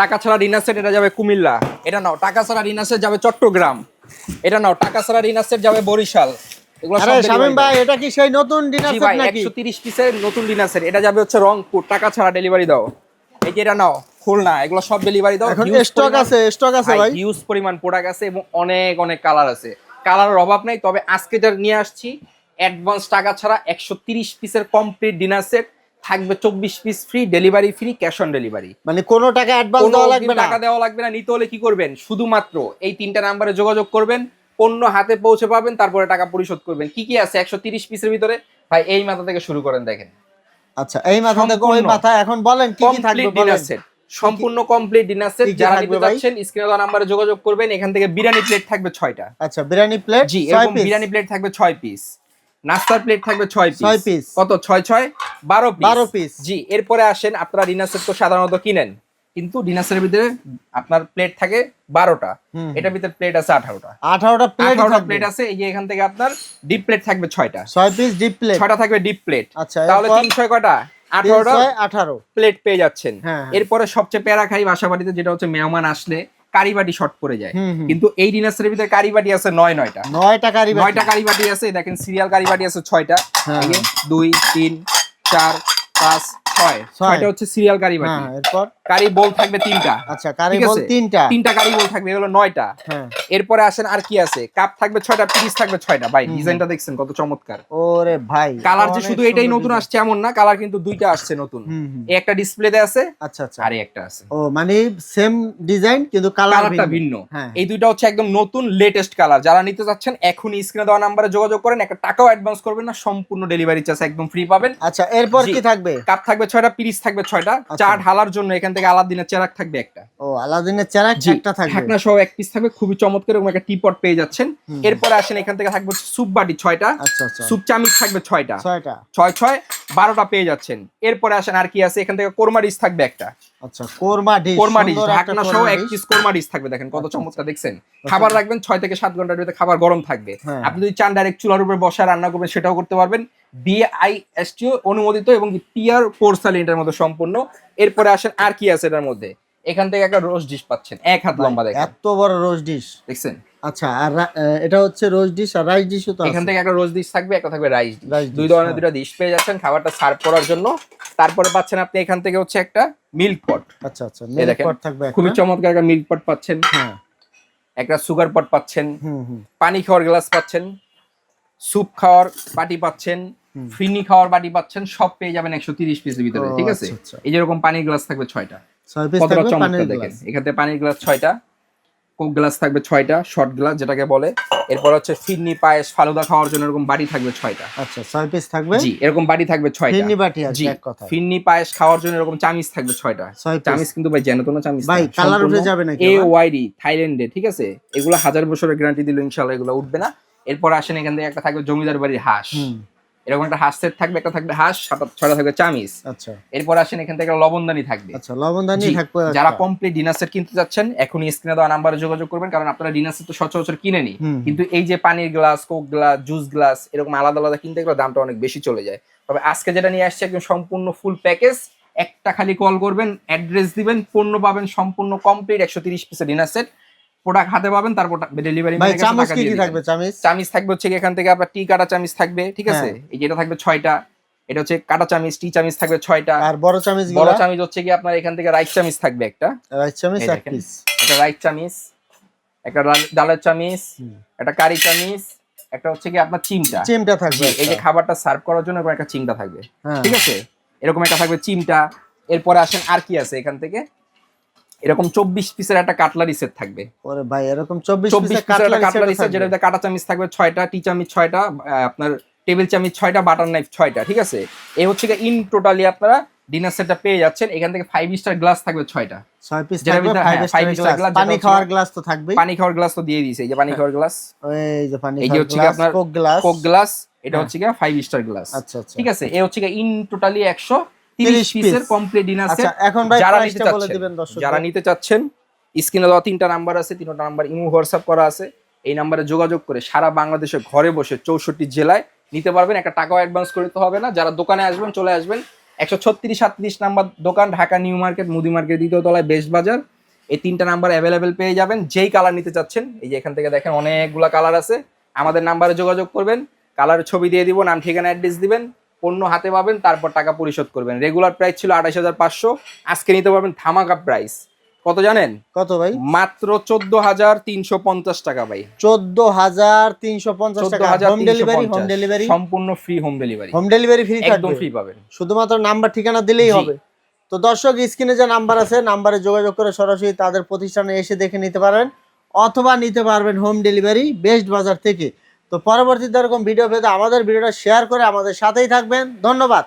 টাকা ছাড়া dinner set এটা যাবে কুমিল্লা। এটা নাও টাকা ছাড়া ডিনার সেট যাবে চট্টগ্রাম। এটা নাও টাকা ছাড়া ডিনার সেট যাবে বরিশাল। সব আরে delivery শামিম দেবো। ভাই এটা কি সেই নতুন ডিনার সেট নাকি? একশো তিরিশ পিসের নতুন ডিনার সেট এটা যাবে হচ্ছে রংপুর টাকা ছাড়া ডেলিভারি দাও। এই যে এটা নাও খুলনা এগুলো সব ডেলিভারি দাও। এখন স্টক আছে স্টক আছে ভাই হিউজ পরিমাণ প্রোডাক্ট আছে এবং অনেক অনেক কালার আছে। কালারের অভাব নাই তবে আজকে যা নিয়ে আসছি অ্যাডভান্স টাকা ছাড়া একশো তিরিশ পিসের কমপ্লিট ডিনার সেট থাকবে চব্বিশ piece free delivery free cash on delivery মানে কোনো টাকা অ্যাডভান্স দেওয়া লাগবে না? টাকা দেওয়া লাগবে না নিতে হলে কি করবেন? শুধুমাত্র এই তিনটা নাম্বারে যোগাযোগ করবেন পণ্য হাতে পৌঁছে পাবেন তারপরে টাকা পরিশোধ করবেন। কি কি আছে একশো তিরিশ পিসের ভিতরে? ভাই এই মাথা থেকে শুরু করেন দেখেন। আচ্ছা এই মাথা থেকে ওই মাথা এখন বলেন কি কি থাকবে বলেন। ডিনার সেট সম্পূর্ণ কমপ্লিট ডিনার সেট যারা নিতে যাচ্ছেন স্ক্রিনে দেওয়া নাম্বারে যোগাযোগ করবেন। এখান থেকে বিরিয়ানি প্লেট থাকবে ছয়টা। আচ্ছা বিরিয়ানি প্লেট জি পিস বিরিয়ানি প্লেট থাকবে ছয় পিস নাস্তার প্লেট থাকবে ছয় পিস ছয় piece। কত? ছয় ছয়? বারো পিস 12 piece। জি এরপরে আসেন আপনারা ডিনার সেট তো সাধারণত কিনেন। কিন্তু ডিনার সেটের ভিতরে আপনার প্লেট থাকে বারোটা। এটার ভিতরে প্লেট আছে আঠারোটা। আঠারোটা প্লেট প্লেট আছে এই যে এখান থেকে আপনার ডিপ প্লেট থাকবে ছয়টা। ছয় পিস ডিপ প্লেট ছয়টা থাকবে ডিপ প্লেট আচ্ছা তাহলে তিন ছয় আঠারোটা ছয় আঠারো। প্লেট পেয়ে যাচ্ছেন। হ্যাঁ, হ্যাঁ। এরপরে সবচেয়ে প্যারা খাই বাসা বাড়িতে যেটা হচ্ছে মেহমান আসলে কারিবাটি শর্ট পড়ে যায়। কিন্তু এই ডিনার সেটের ভিতরে কারিবাটি আছে নয় নয়টা। নয় টাকা নয়টা কারিবাটি আছে দেখেন সিরিয়াল কারিবাটি আছে ছয়টা। হ্যাঁ। দুই তিন চার পাঁচ ছয়। ছয়। ছয়টা হচ্ছে সিরিয়াল গাড়ি বাকি। এরপর? কারি বোল থাকবে তিনটা। আচ্ছা কারি বল তিনটা। তিনটা কারি বোল থাকবে এগুলো নয়টা। হ্যাঁ। এরপরে আসেন আর কি আছে? কাপ থাকবে ছয়টা পিস থাকবে ছয়টা। ভাই ডিজাইনটা দেখছেন কত চমৎকার। ওরে ভাই কালার যে শুধু এটাই নতুন আসছে এমন না কালার কিন্তু দুইটা আসছে নতুন। একটা ডিসপ্লেতে আছে আচ্ছা আচ্ছা। আর একটা আছে। ও মানে সেম ডিজাইন কিন্তু কালারটা ভিন্ন। হ্যাঁ। এই দুইটা হচ্ছে একদম নতুন লেটেস্ট কালার যারা নিতে চাচ্ছেন এখনই স্ক্রিনে দেওয়া নাম্বারে যোগাযোগ করেন। একটা টাকাও অ্যাডভান্স করবেন না সম্পূর্ণ ডেলিভারি চার্জ একদম ফ্রি পাবেন। আচ্ছা এরপর কি থাকবে? কাপ থাকবে ছয়টা পিরিচ থাকবে ছয়টা। আচ্ছা। চা ঢালার জন্য এখান থেকে আলাদিনের চেরাক থাকবে একটা। ও আলাদিনের চেরাক একটা থাকবে। ঢাকনা সহ এক পিস থাকবে খুবই চমৎকার এবং একটা টিপট পেয়ে যাচ্ছেন। এরপরে আসেন এখান থেকে থাকবে স্যুপ বাটি ছয়টা। আচ্ছা আচ্ছা। চামিচ থাকবে ছয়টা। ছয়টা। ছয় ছয় বারোটা পেয়ে যাচ্ছেন। এরপরে আসেন আর কি আছে? এখান থেকে কোরমা ডিশ থাকবে একটা। আচ্ছা কোরমা ডিশ কোরমা ডিশ ঢাকনা সহ এক পিস কোরমা ডিশ থাকবে দেখেন কত চমৎকার দেখছেন? খাবার রাখবেন ছয় থেকে সাত ঘণ্টার ভিতরে খাবার গরম থাকবে। হ্যাঁ। আপনি যদি চান ডাইরেক্ট চুলার উপরে বসা রান্না করবেন সেটাও করতে পারবেন। বিআইএসটিও অনুমোদিত এবং পিআর পোর্সালিন এটার মধ্যে সম্পূর্ণ। এরপরে আসেন আর কি আছে এটার মধ্যে। এখান থেকে একটা রোজ ডিশ পাচ্ছেন। এক হাত লম্বা দেখেন। এত বড় রোজ ডিশ দেখছেন? আচ্ছা আর এটা হচ্ছে রোজ ডিশ আর রাইস ডিশও তো এখান থেকে একটা রোজ ডিশ থাকবে একটা থাকবে রাইস Rice দুই ধরনের হ্যাঁ। দুটা ডিশ পেয়ে যাচ্ছেন খাবারটা সার্ভ করার জন্য। তারপরে পাচ্ছেন আপনি এখান থেকে হচ্ছে একটা মিল্ক পট আচ্ছা আচ্ছা মিল্ক পট থাকবে খুবই চমৎকার একটা মিল্ক পট পাচ্ছেন। হ্যাঁ। একটা সুগার পট পাচ্ছেন। হুম হুম। পানি খাওয়ার গ্লাস পাচ্ছেন। স্যুপ খাওয়ার বাটি পাচ্ছেন। ফিনি খাওয়ার বাটি পাচ্ছেন সব পেয়ে যাবেন একশো তিরিশ পিসের ভিতরে ঠিক আছে? আচ্ছা, আচ্ছা। এই যেরকম পানির গ্লাস থাকবে ছয়টা। কতটা চমৎকার দেখেন। এখান থেকে পানির গ্লাস ছয়টা কোক গ্লাস থাকবে ছয়টা শর্ট গ্লাস যেটাকে বলে। এরপর হচ্ছে ফিরনি পায়েস ফালুদা খাওয়ার জন্য এরকম বাটি থাকবে ছয়টা। আচ্ছা ছয় পিস থাকবে? জি এরকম বাটি থাকবে ছয়টা। ফিরনি বাটি জি এক কথা ফিরনি পায়েস খাওয়ার জন্য এরকম চামিচ থাকবে ছয়টা। ছয় চামিচ কিন্তু ভাই জানো তো না চামিচ ভাই, colour উঠে যাবে নাকি এ? ওয়াইডি থাইল্যান্ডে ঠিক আছে? এগুলো হাজার বছরের গ্যারান্টি দিল ইনশাল্লাহ এগুলো উঠবে না। এরপর আসেন এখান থেকে একটা থাকবে জমিদার বাড়ির হাঁস। এরকম একটা হাঁস সেট থাকবে একটা থাকবে হাঁস ছয়টা থাকবে চামিচ। আচ্ছা। এরপর আসেন এখান থেকে লবণদানি থাকবে। আচ্ছা লবণদানি থাকবে যারা কমপ্লিট ডিনার সেট কিনতে যাচ্ছেন এখনই স্ক্রিনে দেওয়া নাম্বারে যোগাযোগ করবেন কারণ আপনারা ডিনার সেট তো সচরাচর কিনেনি। কিন্তু এই যে পানির glass Coke glass juice glass এরকম আলাদা আলাদা কিনতে গেলে দামটা অনেক বেশি চলে যায়। তবে আজকে যেটা নিয়ে আসছে একদম সম্পূর্ণ ফুল প্যাকেজ একটা খালি কল করবেন অ্যাড্রেস দিবেন পণ্য পাবেন সম্পূর্ণ কমপ্লিট একশো তিরিশ পিসের ডিনার সেট প্রোডাক্ট হাতে পাবেন তারপর ডেলিভারি ভাই চামচ কি কি থাকবে? চামচ? চামিচ থাকবে হচ্ছে কি এখান থেকে আপনার টি কাটা চামিচ থাকবে ঠিক আছে? হ্যাঁ। এই যেটা থাকবে ছয়টা এটা হচ্ছে কাটা চামিচ টি চামিচ থাকবে ছয়টা। আর বড় চামচ বড় চামিচ হচ্ছে কি আপনার এখান থেকে রাইস চামিচ থাকবে একটা। রাইস চামচ এক পিস একটা রাইস চামিচ একটা ডালের চামিচ। একটা কারি চামিচ একটা হচ্ছে কি আপনার চিমটা। চিমটা থাকবে এই যে খাবারটা সার্ভ করার জন্য একটা চিমটা থাকবে হ্যাঁ। ঠিক আছে? এরকম একটা থাকবে চিমটা। এরপরে আসেন আর কি আছে এখান থেকে? এরকম চব্বিশ পিসের একটা কাটলারি সেট থাকবে। ওরে ভাই এরকম চব্বিশ পিসের কাটলারি সেট যেটা কাটা চামিচ থাকবে ছয়টা টি চামিচ ছয়টা আপনার টেবিল চামিচ ছয়টা বাটার নাইফ ছয়টা ঠিক আছে? এই হচ্ছে ইন টোটালি আপনারা ডিনার সেটটা পেয়ে যাচ্ছেন। এখান থেকে ফাইভ স্টার গ্লাস থাকবে ছয়টা। ছয় পিস থাকবে ফাইভ হ্যাঁ, স্টার গ্লাস পানি খাওয়ার গ্লাস তো থাকবেই। পানি খাওয়ার গ্লাস তো দিয়ে দিয়েছে এই যে পানি খাওয়ার গ্লাস এই যে পানি এই যে হচ্ছে আপনার কোক গ্লাস কোক গ্লাস এটা হ্যাঁ। হচ্ছে কি ফাইভ স্টার গ্লাস আচ্ছা আচ্ছা। ঠিক আছে? এ হচ্ছে কি ইন টোটালি একশো 30 পিসের কমপ্লিট ডিনার আচ্ছা সেট এখন ভাই যারা নিতে বলে চাচ্ছেন দিবেন দর্শক যারা নিতে চাচ্ছেন স্ক্রিনে দেওয়া তিনটা নাম্বার আছে তিনটা নাম্বার ইমো হোয়াটসঅ্যাপ করা আছে। এই নাম্বারে যোগাযোগ করে সারা বাংলাদেশে ঘরে বসে চৌষট্টি জেলায় নিতে পারবেন। একটা টাকাও অ্যাডভান্স করতে হবে না। যারা দোকানে আসবেন চলে আসবেন। একশো ছত্রিশ সাতত্রিশ নাম্বার দোকান ঢাকা নিউ মার্কেট মুদি মার্কেট দ্বিতীয় তলায় বেস্ট বাজার। এই তিনটা নাম্বার অ্যাভেলেবেল পেয়ে যাবেন। যেই কালার নিতে চাচ্ছেন এই যে এখান থেকে দেখেন অনেকগুলা কালার আছে। আমাদের নাম্বারে যোগাযোগ করবেন। কালারের ছবি দিয়ে দিব নাম ঠিকানা অ্যাড্রেস দিবেন। পণ্য হাতে পাবেন তারপর টাকা পরিশোধ করবেন। রেগুলার প্রাইস ছিল আঠাশ হাজার পাঁচশো। আজকে নিতে পারবেন ধামাকা প্রাইস কত জানেন? কত ভাই? মাত্র চোদ্দ হাজার তিনশো পঞ্চাশ টাকা ভাই। চোদ্দ হাজার তিনশো পঞ্চাশ টাকা। হোম ডেলিভারি হোম ডেলিভারি সম্পূর্ণ free home delivery home delivery free একদম ফ্রি পাবেন। শুধুমাত্র নাম্বার ঠিকানা দিলেই হবে। তো দর্শক স্ক্রিনে যে নাম্বার আছে নাম্বারে যোগাযোগ করে সরাসরি তাদের প্রতিষ্ঠানে এসে দেখে নিতে পারেন। অথবা নিতে পারবেন হোম ডেলিভারি বেস্ট বাজার থেকে। তো পরবর্তীতে এরকম ভিডিও পেতে আমাদের ভিডিওটা শেয়ার করে আমাদের সাথেই থাকবেন। ধন্যবাদ।